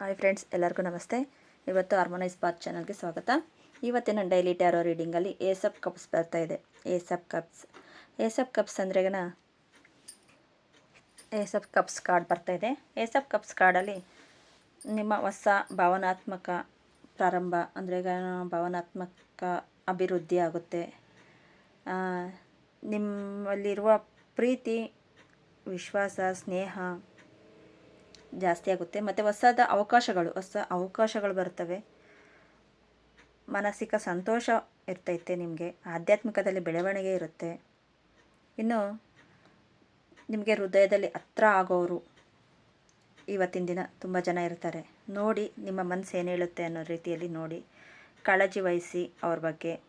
Hi friends, ಎಲ್ಲರಿಗೂ ನಮಸ್ತೆ. ಇವತ್ತು ಹಾರ್ಮೋನೈಸ್ ಬಾತ್ ಚಾನಲ್ಗೆ ಸ್ವಾಗತ. ಇವತ್ತಿನ ಡೈಲಿ ಟ್ಯಾರೋ ರೀಡಿಂಗಲ್ಲಿ ಏಸಪ್ ಕಪ್ಸ್ ಬರ್ತಾ ಇದೆ. Ace of cups ace of cups ಅಂದ್ರೆಗನ ace of cups card ಬರ್ತಾ ಇದೆ. ಏಸಪ್ ಕಪ್ಸ್ ಕಾರ್ಡಲ್ಲಿ ನಿಮ್ಮ ಹೊಸ ಭಾವನಾತ್ಮಕ ಪ್ರಾರಂಭ ಅಂದರೆ ಭಾವನಾತ್ಮಕ ಅಭಿವೃದ್ಧಿ ಆಗುತ್ತೆ. ನಿಮ್ಮಲ್ಲಿರುವ ಪ್ರೀತಿ, ವಿಶ್ವಾಸ, ಸ್ನೇಹ ಜಾಸ್ತಿ ಆಗುತ್ತೆ. ಮತ್ತು ಹೊಸದ ಅವಕಾಶಗಳು, ಹೊಸ ಅವಕಾಶಗಳು ಬರ್ತವೆ. ಮಾನಸಿಕ ಸಂತೋಷ ಇರ್ತೈತೆ ನಿಮಗೆ. ಆಧ್ಯಾತ್ಮಿಕದಲ್ಲಿ ಬೆಳವಣಿಗೆ ಇರುತ್ತೆ. ಇನ್ನು ನಿಮಗೆ ಹೃದಯದಲ್ಲಿ ಹತ್ರ ಆಗೋರು ಇವತ್ತಿನ ದಿನ ತುಂಬ ಜನ ಇರ್ತಾರೆ. ನೋಡಿ ನಿಮ್ಮ ಮನಸ್ಸು ಏನು ಹೇಳುತ್ತೆ ಅನ್ನೋ ರೀತಿಯಲ್ಲಿ ನೋಡಿ. ಕಾಳಜಿ ವಹಿಸಿ ಅವ್ರ ಬಗ್ಗೆ.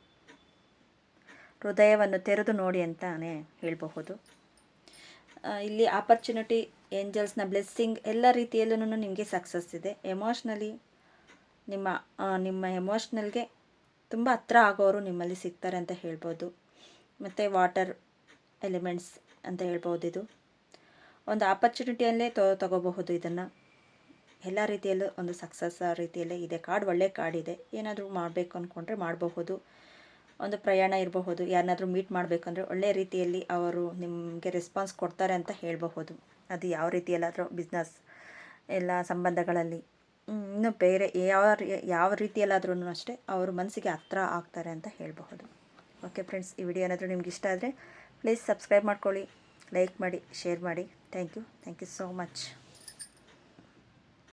ಹೃದಯವನ್ನು ತೆರೆದು ನೋಡಿ ಅಂತಾನೆ ಹೇಳಬಹುದು. ಇಲ್ಲಿ ಆಪರ್ಚುನಿಟಿ ಏಂಜಲ್ಸ್ನ ಬ್ಲೆಸ್ಸಿಂಗ್ ಎಲ್ಲ ರೀತಿಯಲ್ಲೂ ನಿಮಗೆ ಸಕ್ಸಸ್ ಇದೆ. ಎಮೋಷ್ನಲಿ ನಿಮ್ಮ ನಿಮ್ಮ ಎಮೋಷ್ನಲ್ಗೆ ತುಂಬ ಹತ್ರ ಆಗೋರು ನಿಮ್ಮಲ್ಲಿ ಸಿಗ್ತಾರೆ ಅಂತ ಹೇಳ್ಬೋದು. ಮತ್ತು ವಾಟರ್ ಎಲಿಮೆಂಟ್ಸ್ ಅಂತ ಹೇಳ್ಬೋದು ಇದು. ಒಂದು ಆಪರ್ಚುನಿಟಿಯಲ್ಲೇ ತೊ, ತಗೋಬಹುದು ಇದನ್ನು. ಎಲ್ಲ ರೀತಿಯಲ್ಲೂ ಒಂದು ಸಕ್ಸಸ್ ರೀತಿಯಲ್ಲೇ ಇದೆ. ಕಾರ್ಡ್ ಒಳ್ಳೆ ಕಾರ್ಡ್ ಇದೆ. ಏನಾದರೂ ಮಾಡಬೇಕು ಅಂದ್ಕೊಂಡ್ರೆ ಮಾಡಬಹುದು. ಒಂದು ಪ್ರಯಾಣ ಇರಬಹುದು, ಯಾರನ್ನಾದ್ರೂ ಮೀಟ್ ಮಾಡಬೇಕಂದ್ರೆ ಒಳ್ಳೆಯ ರೀತಿಯಲ್ಲಿ ಅವರು ನಿಮಗೆ ರೆಸ್ಪಾನ್ಸ್ ಕೊಡ್ತಾರೆ ಅಂತ ಹೇಳಬಹುದು. ಅದು ಯಾವ ರೀತಿಯಲ್ಲಾದರೂ ಬಿಸ್ನೆಸ್ ಎಲ್ಲ ಸಂಬಂಧಗಳಲ್ಲಿ. ಇನ್ನು ಬೇರೆ ಯಾವ ಯಾವ ರೀತಿಯಲ್ಲಾದ್ರೂ ಅಷ್ಟೇ ಅವರು ಮನಸ್ಸಿಗೆ ಹತ್ರ ಆಗ್ತಾರೆ ಅಂತ ಹೇಳಬಹುದು. ಓಕೆ ಫ್ರೆಂಡ್ಸ್ ಈ ವಿಡಿಯೋ ಏನಾದರೂ ನಿಮ್ಗೆ ಇಷ್ಟ ಆದರೆ ಪ್ಲೀಸ್ ಸಬ್ಸ್ಕ್ರೈಬ್ ಮಾಡ್ಕೊಳ್ಳಿ ಲೈಕ್ ಮಾಡಿ ಶೇರ್ ಮಾಡಿ. Thank you thank you so much